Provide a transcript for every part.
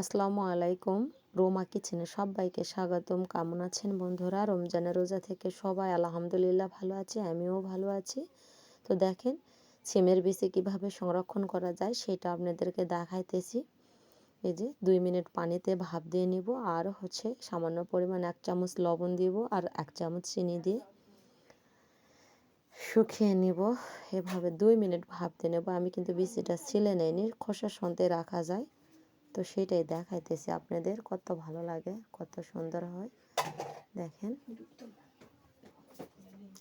আসসালামু আলাইকুম। রোমা কিচেনে সবাইকে স্বাগতম। কেমন আছেন বন্ধুরা? রমজানের রোজা থেকে সবাই আলহামদুলিল্লাহ ভালো আছে, আমিও ভালো আছি। তো দেখেন, সিমের বিচি কীভাবে সংরক্ষণ করা যায় সেটা আপনাদেরকে দেখাইতেছি। এই যে দুই মিনিট পানিতে ভাপ দিয়ে নিব আর হচ্ছে সামান্য পরিমাণ এক চামচ লবণ দিব আর এক চামচ চিনি দিয়ে শুকিয়ে নিব। এভাবে দুই মিনিট ভাপ দিয়ে নেব। আমি কিন্তু বিচিটা ছিলে নেইনি, খোসা সন্তে রাখা যায়। তো সেটাই দেখাইতেছি আপনাদের কত ভালো লাগে, কত সুন্দর হয়। দেখেন।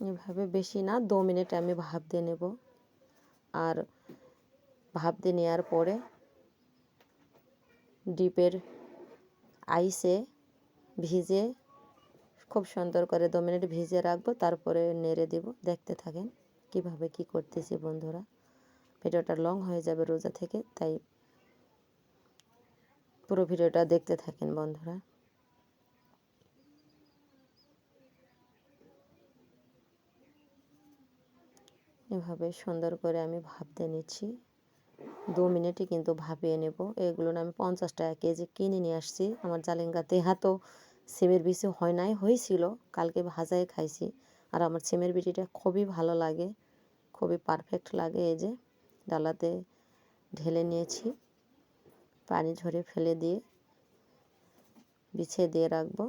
এভাবে বেশি না, দু মিনিট আমি ভাপ দিয়ে নেব। আর ভাপ দিয়ে নেওয়ার পরে ডিপের আইসে ভিজে খুব সুন্দর করে দু মিনিট ভিজে রাখব, তারপরে নেড়ে দিব। দেখতে থাকেন কীভাবে কি করতেছি বন্ধুরা। ভিডিওটা লং হয়ে যাবে রোজা থেকে, তাই পুরো ভিডিওটা দেখতে থাকেন বন্ধুরা। এভাবে সুন্দর করে আমি ভাবতে নিচ্ছি। দু মিনিটই কিন্তু ভাপিয়ে নেব। এগুলো আমি পঞ্চাশ টাকা কেজি কিনে নিয়ে আসছি। আমার জালেঙ্গাতে হাতও সিমের বিচি হয় নাই, হয়েছিল। কালকে ভাজায় খাইছি। আর আমার সিমের বিচিটা খুবই ভালো লাগে। খুবই পারফেক্ট লাগে এই যে। ডালাতে ঢেলে নিয়েছি। পানি ঝরে ফেলে দিয়ে বিছিয়ে দিয়ে রাখব।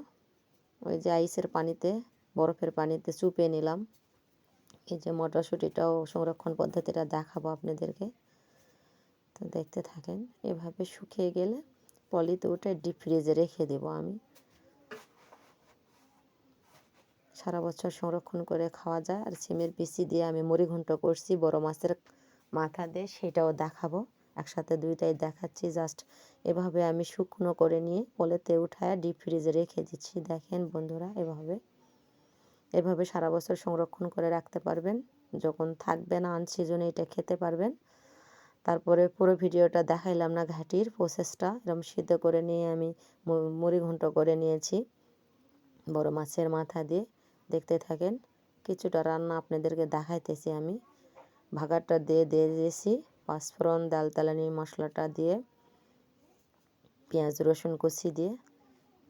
ওই যে আইসের পানিতে, বরফের পানিতে চুপে নিলাম। এই যে মটরশুঁটিটাও সংরক্ষণ পদ্ধতিটা দেখাবো আপনাদেরকে। তো দেখতে থাকেন, এভাবে শুকিয়ে গেলে পলিতে উঠে ডিপ ফ্রিজে রেখে দেব আমি। সারা বছর সংরক্ষণ করে খাওয়া যায়। আর সিমের পিসি দিয়ে আমি মুড়ি ঘন্ট করছি, বড় মাছের মাথা দিয়ে সেটাও দেখাবো। একসাথে দুইটাই দেখাচ্ছি। জাস্ট এভাবে আমি শুকনো করে নিয়ে পলেতে উঠায় ডিপ ফ্রিজে রেখে দিচ্ছি। দেখেন বন্ধুরা, এভাবে। এভাবে সারা বছর সংরক্ষণ করে রাখতে পারবেন। যখন থাকবে না আনসিজনে এটা খেতে পারবেন। তারপরে পুরো ভিডিওটা দেখাইলাম না ঘাটির প্রসেসটা এরকম সিদ্ধ করে নিয়ে আমি মুড়ি ঘন্ট করে নিয়েছি। বড় মাছের মাথা দিয়ে। দেখতে থাকেন, কিছুটা রান্না আপনাদেরকে দেখাইতেছি আমি। ভাগারটা দিয়ে দিয়ে দিয়েছি। পাঁচফোড়ন দালতালানি মশলাটা দিয়ে পেঁয়াজ, রসুন কুচি দিয়ে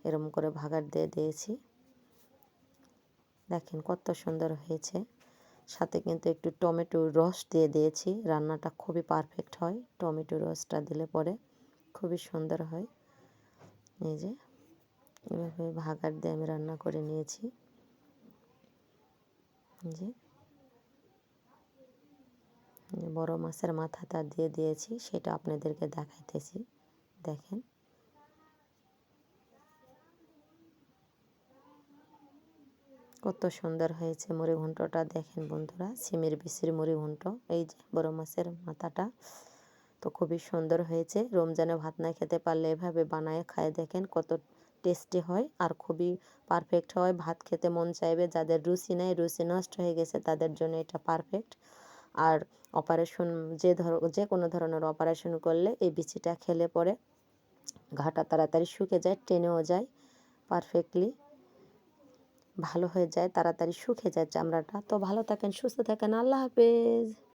এরম করে ভাগার দিয়ে দিয়েছি। দেখেন কত সুন্দর হয়েছে। সাথে কিন্তু একটু টমেটোর রস দিয়ে দিয়েছি। রান্নাটা খুবই পারফেক্ট হয়। টমেটো রসটা দিলে পরে খুবই সুন্দর হয়। এই যে এভাবে ভাগার দিয়ে আমি রান্না করে নিয়েছি। যে বড় মাছের মাথাটা দিয়ে দিয়েছি, সেটা আপনাদেরকে দেখাইতেছি। দেখেন। কত সুন্দর হয়েছে মুড়ি ঘন্টটা দেখেন বন্ধুরা, সিমের বিসির মুড়ি ঘন্ট এই যে বড় মাছের মাথাটা, তো খুবই সুন্দর হয়েছে। রমজানে ভাত না খেতে পারলে এভাবে বানায় খায়। দেখেন কত টেস্টি হয় আর খুবই পারফেক্ট হয়। ভাত খেতে মন চাইবে, যাদের রুচি নেই, রুচি নষ্ট হয়ে গেছে, তাদের জন্য এটা পারফেক্ট। আর অপারেশন যে ধর, যে কোনো ধরনের অপারেশন করলে এই বিচিটা খেলে পরে ঘাটা তাড়াতাড়ি শুকে যায়, টেনেও যায় পারফেক্টলি ভালো হয়ে যায়, তাড়াতাড়ি শুকে যায় চামড়াটা। তো ভালো থাকেন, সুস্থ থাকেন, আল্লাহ হাফেজ।